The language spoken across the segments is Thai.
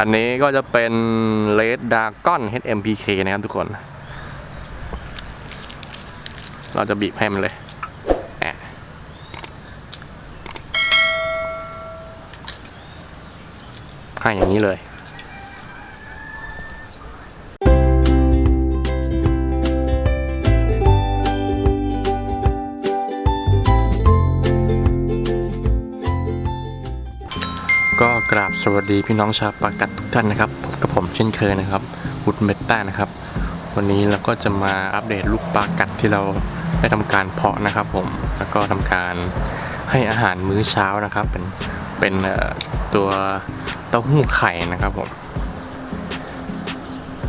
อันนี้ก็จะเป็น Red Dragon HMPK นะครับทุกคน เราจะบีบให้มันเลย ให้อย่างนี้เลย ราบสวัสดีพี่น้องชาวปากัดทุกท่านนะครับพบกับผมเช่นเคยนะครับวุฒเมตตานะครับ วันนี้เราก็จะมาอัปเดตลูกปลากัดที่เราได้ทำการเพาะนะครับ ผมแล้วก็ทำการให้อาหารมื้อเช้านะครับ เป็นเป็นตัวเต้าหู้ไข่นะครับผม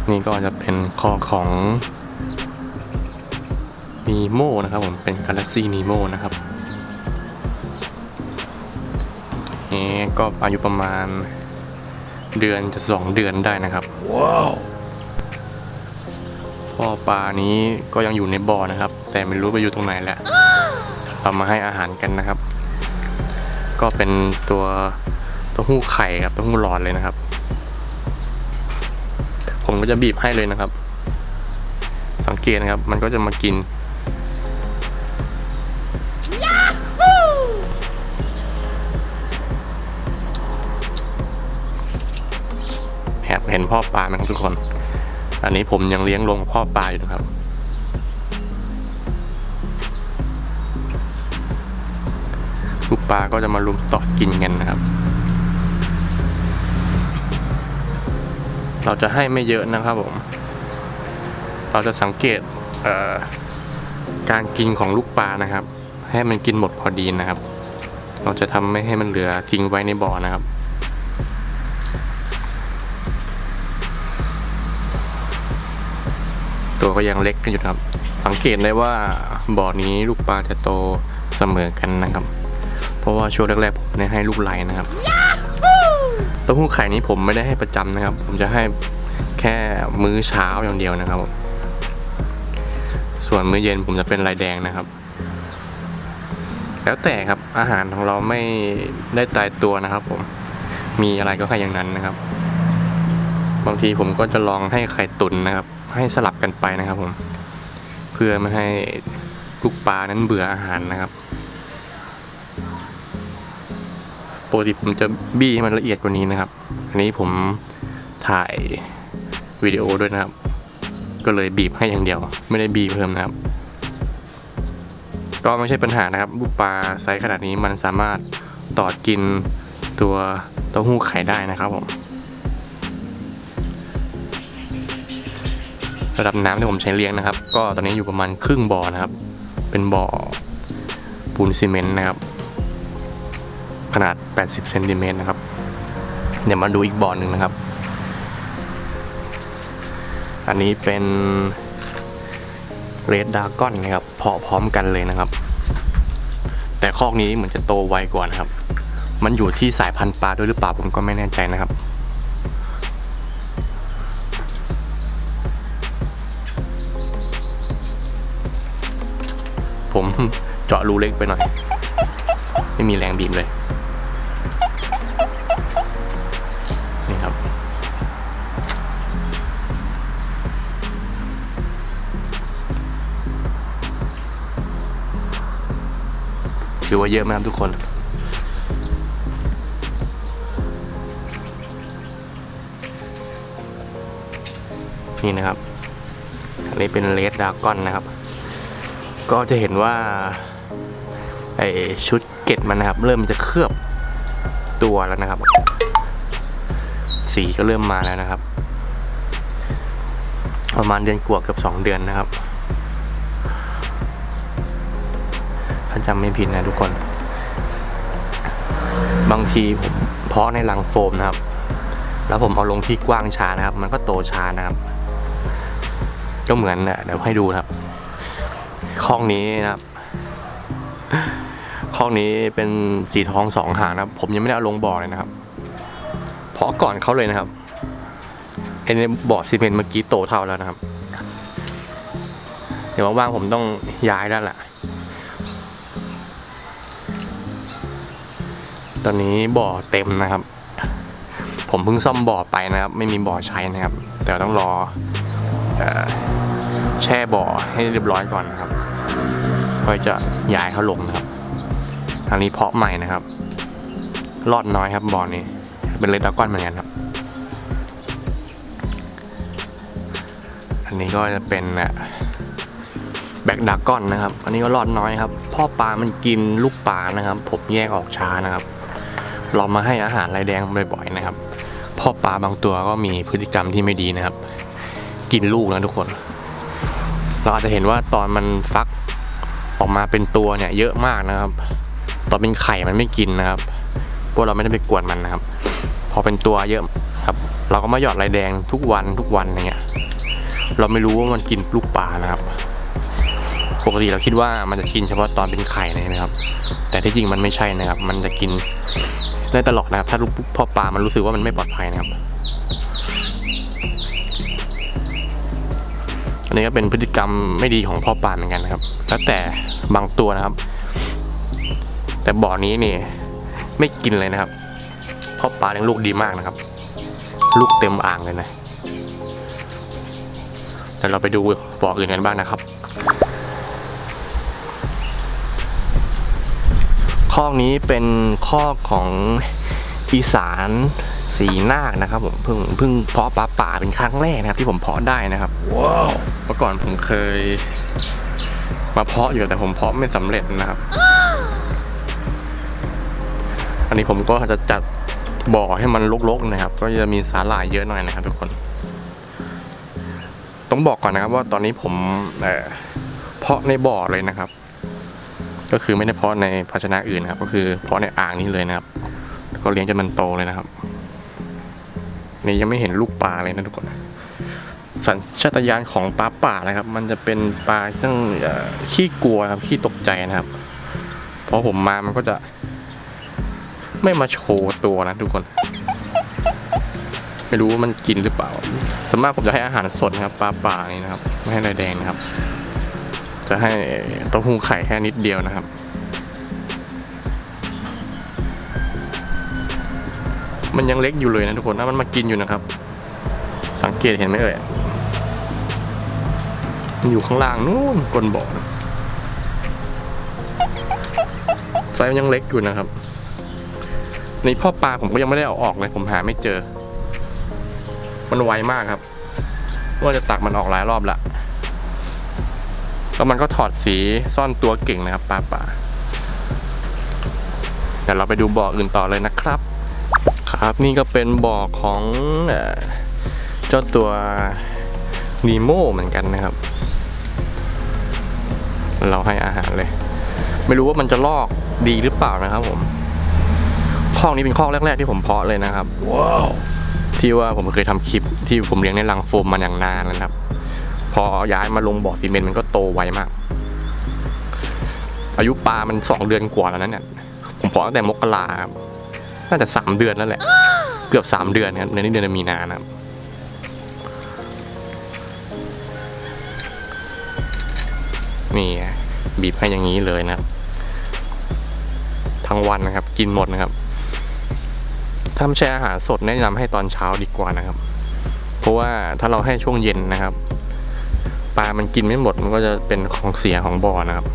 นี่ก็จะเป็นคอของมีโมนะครับผมเป็น Galaxy Nemo นะครับ นี้ก็อายุประมาณเดือนจะสองเดือนได้นะครับว้าวพ่อปลานี้ก็ยังอยู่ในบ่อนะครับ แต่ไม่รู้ไปอยู่ตรงไหนแล้วเรามาให้อาหารกันนะครับ ก็เป็นตัวเตัวหู้ไข่ครับเตัวหู้หลอดเลยนะครับ ผมก็จะบีบให้เลยนะครับ สังเกตนะครับ มันก็จะมากิน บเห็นพ่อปลาไหมครับทุกคน อันนี้ผมยังเลี้ยงลงพ่อปลาอยู่นะครับ ลูกปลาก็จะมารุมตอดกินกันนะครับ เราจะให้ไม่เยอะนะครับผม เราจะสังเกตเการกินของลูกปลานะครับ ให้มันกินหมดพอดีนะครับ เราจะทำไม่ให้มันเหลือทิ้งไว้ในบ่อนะครับ ตัวก็ยังเล็กกันอยู่ครับ สังเกตได้ว่าบ่อนี้ลูกปลาจะโตเสมอกันนะครับ เพราะว่าช่วงแรกๆผมได้ให้ลูกไหลนะครับเต้าหู้ไข่นี้ผมไม่ได้ให้ประจำนะครับ ผมจะให้แค่มื้อเช้าอย่างเดียวนะครับ ส่วนมื้อเย็นผมจะเป็นลายแดงนะครับ แล้วแต่ครับอาหารของเราไม่ได้ตายตัวนะครับ ผมมีอะไรก็ให้อย่างนั้นนะครับ บางทีผมก็จะลองให้ไข่ตุนนะครับ ให้สลับกันไปนะครับผมเพื่อไม่ให้ลูกปลานั้นเบื่ออาหารนะครับปกติผมจะบี้ให้มันละเอียดกว่านี้นะครับ อันนี้ผมถ่ายวิดีโอด้วยนะครับ ก็เลยบีบให้อย่างเดียว ไม่ได้บีบเพิ่มนะครับ ก็ไม่ใช่ปัญหานะครับลูกปลาไซส์ขนาดนี้มันสามารถตอดกินตัวเต้าหู้ไข่ได้นะครับผม ระดับน้ำที่ผมใช้เลี้ยงนะครับ ก็ตอนนี้อยู่ประมาณครึ่งบ่อนะครับ เป็นบ่อปูนซีเมนต์นะครับ ขนาด 80เซนติเมตรนะครับ เดี๋ยวมาดูอีกบ่อหนึ่งนะครับ อันนี้เป็นเรดดากอนนะครับเพาะพร้อมกันเลยนะครับ แต่คอกนี้เหมือนจะโตไวกว่านะครับ มันอยู่ที่สายพันธุ์ปลาด้วยหรือเปล่าผมก็ไม่แน่ใจนะครับ ผมเจาะรูเล็กไปหน่อย ไม่มีแรงบีบเลย นี่ครับ ถือว่าเยอะไหมครับทุกคนนี่นะครับ อันนี้เป็นเลดดากอนนะครับ ก็จะเห็นว่าไอชุดเกตมันนะครับ เริ่มจะเคลือบตัวแล้วนะครับ สีก็เริ่มมาแล้วนะครับ ประมาณเดือนกว่าเกับสองเดือนนะครับถ้าจำไม่ผิดนะทุกคน บางทีผมเพาะในรังโฟมนะครับ แล้วผมเอาลงที่กว้างช้านะครับ มันก็โตช้านะครับ ก็เหมือนนี่ยเดี๋ยวให้ดูนะครับ คอกนี้นะครับคอกนี้เป็นสีทองสองหางนะครับ ผมยังไม่ได้เอาลงบ่อเลยนะครับเพราะก่อนเขาเลยนะครับไอ้ในบ่อซีเมนต์เมื่อกี้โตเท่าแล้วนะครับ เดี๋ยวว่างๆผมต้องย้ายแล้วแหละตอนนี้บ่อเต็มนะครับ ผมเพิ่งซ่อมบ่อไปนะครับ ไม่มีบ่อใช้นะครับ แต่ต้องรออแช่บ่อให้เรียบร้อยก่อนนะครับ ก็จะย้ายเขาลงนะครับทางนี้เพาะใหม่นะครับ รอดน้อยครับบ่อนี้ เป็นเลดดากอนเหมือนกันครับ อันนี้ก็จะเป็นแบ็กดาก้อนนะครับ อันนี้ก็รอดน้อยครับ พ่อปลามันกินลูกปลานะครับ ผมแยกออกช้านะครับ เรามาให้อาหารลายแดงบ่อยๆนะครับ พ่อปลาบางตัวก็มีพฤติกรรมที่ไม่ดีนะครับ กินลูกนะทุกคน เราอาจจะเห็นว่าตอนมันฟัก ออกมาเป็นตัวเนี่ยเยอะมากนะครับ ตอนเป็นไข่มันไม่กินนะครับพวกเราไม่ได้ไปกวนมันนะครับ พอเป็นตัวเยอะครับ เราก็มาหยอดลายแดงทุกวันทุกวันอย่างเงี้ย เราไม่รู้ว่ามันกินลูกปลานะครับ ปกติเราคิดว่ามันจะกินเฉพาะตอนเป็นไข่นะครับ แต่ที่จริงมันไม่ใช่นะครับ มันจะกินได้ตลอดนะครับ ถ้าลูกพ่อปลามันรู้สึกว่ามันไม่ปลอดภัยนะครับ อันนี้ก็เป็นพฤติกรรมไม่ดีของพ่อปลาเหมือนกันนะครับ แล้วแต่บางตัวนะครับ แต่บ่อนี้นี่ไม่กินเลยนะครับพ่อปลาเลี้ยงลูกดีมากนะครับ ลูกเต็มอ่างเลยนะเดี๋ยวเราไปดูบ่ออื่นกันบ้างนะครับข้อนี้เป็นข้อของอีสาน สีนาคนะครับผมเพิ่งเพิ่งเพาะปลาป่าเป็นครั้งแรกนะครับที่ผมเพาะได้นะครับว้าวเมื่อก่อนผมเคย มาเพาะอยู่แต่ผมเพาะไม่สำเร็จนะครับ อันนี้ผมก็จะจัดบ่อให้มันรกๆนะครับ ก็จะมีสาหร่ายเยอะหน่อยนะครับทุกคน ต้องบอกก่อนนะครับว่าตอนนี้ผมเอ่อเพาะในบ่อเลยนะครับ ก็คือไม่ได้เพาะในภาชนะอื่นนะครับ ก็คือเพาะในอ่างนี้เลยนะครับแล้วก็เลี้ยงจนมันโตเลยนะครับ นี่ยังไม่เห็นลูกปลาเลยนะทุกคน สัญชาตญาณของปลาป่านะครับ มันจะเป็นปลาที่ต้องขี้กลัวครับขี้ตกใจนะครับพอผมมามันก็จะ ไม่มาโชว์ตัวนะทุกคน ไม่รู้ว่ามันกินหรือเปล่าส่วนมากผมจะให้อาหารสดนะครับปลาป่านี่นะครับ ไม่ให้ลายแดงนะครับ จะให้เต้าหู้ไข่แค่นิดเดียวนะครับ มันยังเล็กอยู่เลยนะทุกคนถ้ามันมากินอยู่นะครับ สังเกตเห็นไหมเอ่ยมันอยู่ข้างล่างนู่นก้นบ่อนะไซส์มันยังเล็กอยู่นะครับในพ่อปลาผมก็ยังไม่ได้เอาออกเลย ผมหาไม่เจอ มันไวมากครับ ว่าจะตักมันออกหลายรอบละแล้วมันก็ถอดสีซ่อนตัวเก่งนะครับปลาป่าเดี๋ยวเราไปดูบ่ออื่นต่อเลยนะครับ ครับ นี่ก็เป็นบ่อของเอ่อเจ้าตัวนีโมเหมือนกันนะครับ เราให้อาหารเลย ไม่รู้ว่ามันจะลอกดีหรือเปล่านะครับผมคอกนี้เป็นคอกแรก ๆ ที่ผมเพาะเลยนะครับว้าวที่ว่าผมเคยทำคลิปที่ผมเลี้ยงในรังโฟมมาอย่างนานแล้วนะครับ พอย้ายมาลงบ่อซีเมนต์มันก็โตไวมาก อายุปลามันสองเดือนกว่าแล้วนะเนี่ยผมเพาะตั้งแต่มกราครับ น่าจะสามเดือนแล้วแหละ เกือบสามเดือนครับในนี้เดือนมีนานะครับนี่ไงบีบให้อย่างนี้เลยนะครับ ทั้งวันนะครับ กินหมดนะครับถ้าไม่ใช่อาหารสดแนะนำให้ตอนเช้าดีกว่านะครับ เพราะว่าถ้าเราให้ช่วงเย็นนะครับปลามันกินไม่หมดมันก็จะเป็นของเสียของบ่อนะครับ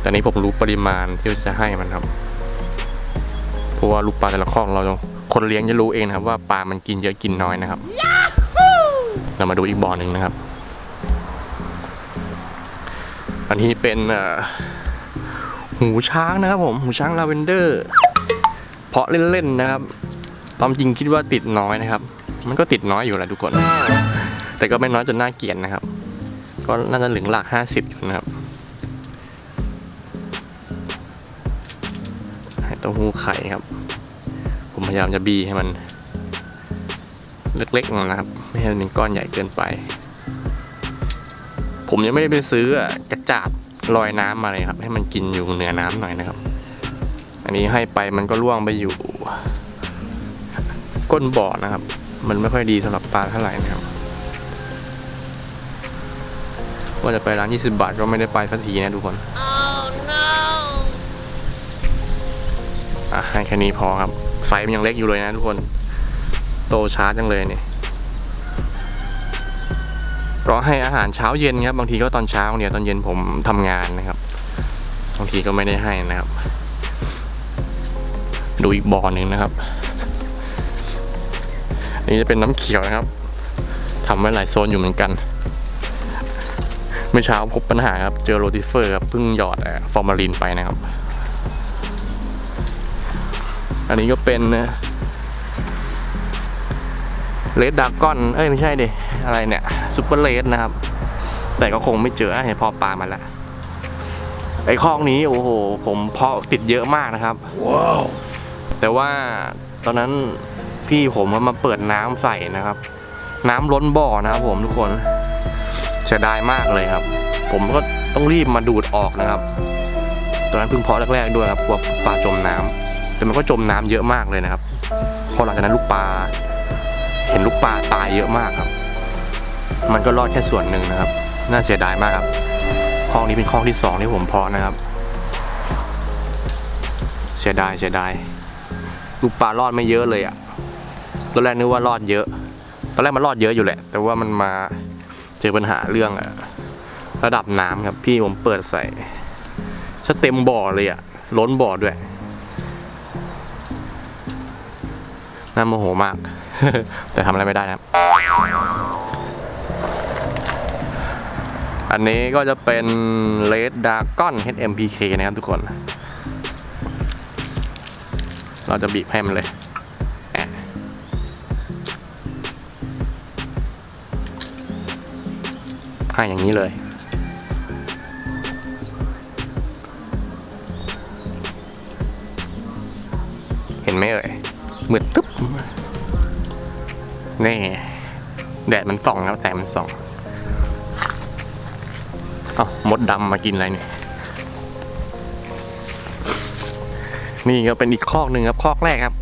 แต่นี้ผมรู้ปริมาณที่จะให้มันครับ เพราะว่าลูกปลาแต่ละคอกเราคนเลี้ยงจะรู้เองนะครับว่าปลามันกินเยอะกินน้อยนะครับ เรามาดูอีกบ่อหนึ่งนะครับ อันนี้เป็นเอ่อหูช้างนะครับผมหูช้างลาเวนเดอร์ เพาะเล่นๆนะครับตามจริงคิดว่าติดน้อยนะครับ มันก็ติดน้อยอยู่แหละทุกคน แต่ก็ไม่น้อยจนน่าเกลียดนะครับ ก็น่าจะถึงหลักห้าสิบอยู่นะครับ เต้าหู้ไข่ครับ ผมพยายามจะบีให้มัน เล็กๆนะครับ ไม่ให้มันเป็นก้อนใหญ่เกินไป ผมยังไม่ได้ไปซื้อกระจาดลอยน้ำมาเลยครับ ให้มันกินอยู่เหนือน้ำหน่อยนะครับ อันนี้ให้ไปมันก็ล่วงไปอยู่ ก้นบ่อนะครับ มันไม่ค่อยดีสำหรับปลาเท่าไหร่นะครับว่าจะไปร้าน 20 บาทก็ไม่ได้ไปสักทีนะทุกคน อะให้แค่นี้พอครับไซส์มันยังเล็กอยู่เลยนะทุกคน โตช้าจังเลยเนี่ยก็ให้อาหารเช้าเย็นครับบางทีก็ตอนเช้าเนี่ยตอนเย็นผมทำงานนะครับบางทีก็ไม่ได้ให้นะครับ ดูอีกบ่อหนึ่งนะครับอันนี้จะเป็นน้ำเขียวนะครับทำไว้หลายโซนอยู่เหมือนกัน เมื่อเช้าพบปัญหาครับ เจอโรติเฟอร์ครับเพิ่งหยอดเอ่อฟอร์มาลินไปนะครับ อันนี้ก็เป็นเลดดากอน เอ้ย ไม่ใช่ดิ อะไรเนี่ยซูเปอร์เลดนะครับ แต่ก็คงไม่เจอเห็นพอปลามาแล้วไอ้คอกนี้ โอ้โห ผมเพาะติดเยอะมากนะครับ ว้าว แต่ว่าตอนนั้นพี่ผมก็มาเปิดน้ำใส่นะครับ น้ำล้นบ่อนะครับผมทุกคนเสียดายมากเลยครับ ผมก็ต้องรีบมาดูดออกนะครับ ตอนนั้นเพิ่งเพาะแรกๆด้วยครับกลัวปลาจมน้ำ แต่มันก็จมน้ำเยอะมากเลยนะครับ พอหลังจากนั้นลูกปลา เห็นลูกปลาตายเยอะมากครับ มันก็รอดแค่ส่วนหนึ่งนะครับ น่าเสียดายมากครับคลองนี้เป็นคลองที่สองที่ผมเพาะนะครับ เสียดายเสียดายลูกปลารอดไม่เยอะเลยอะตอนแรกนึกว่ารอดเยอะ ตอนแรกมันรอดเยอะอยู่แหละ แต่ว่ามันมาเจอปัญหาเรื่องอะระดับน้ำครับ พี่ผมเปิดใส่ซะเต็มบ่อเลยอะล้นบ่อด้วย น่าโมโหมาก แต่ทำอะไรไม่ได้นะอันนี้ก็จะเป็น Red Dragon HMPK นะครับทุกคน เราจะบีบให้มันเลยให้อย่างนี้เลยเห็นไหมเอ่ยมืดตึ๊บ นี่ แดดมันส่องครับแสงมันส่อง เอามดดำมากินอะไรเนี่ย นี่ก็เป็นอีกคอกหนึ่งครับ คอกแรกครับ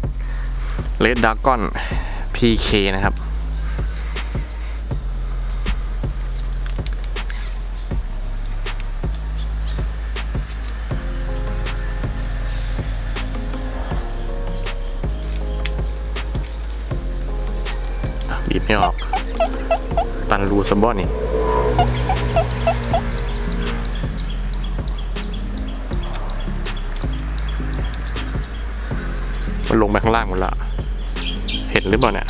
เลดดากอน PK นะครับ ไม่ออก ตันรูสบอนนี่มันลงไปข้างล่างหมดละ เห็นหรือเปล่าเนี่ย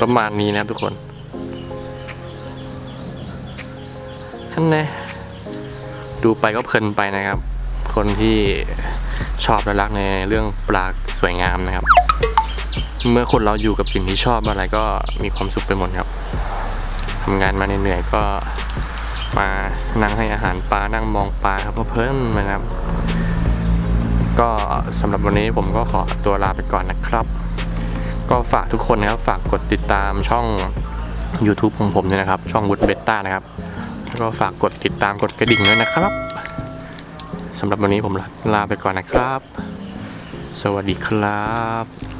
ประมาณนี้นะทุกคนท่านน่ดูไปก็เพลินไปนะครับ คนที่ อบและรักในเรื่องปลาสวยงามนะครับ เมื่อคนเราอยู่กับสิ่งที่ชอบอะไรก็มีความสุขไปหมดครับทำงานมาเหนื่อยก็มานั่งให้อาหารปลานั่งมองปลาครับเพลินๆนะครับ ก็สำหรับวันนี้ผมก็ขอตัวลาไปก่อนนะครับ ก็ฝากทุกคนนะครับฝากกดติดตามช่อง YouTube ของผมด้วยนะครับ ช่องวุฒเบต้านะครับ แล้วก็ฝากกดติดตามกดกระดิ่งด้วยนะครับ สำหรับวันนี้ผมลาไปก่อนนะครับ สวัสดีครับ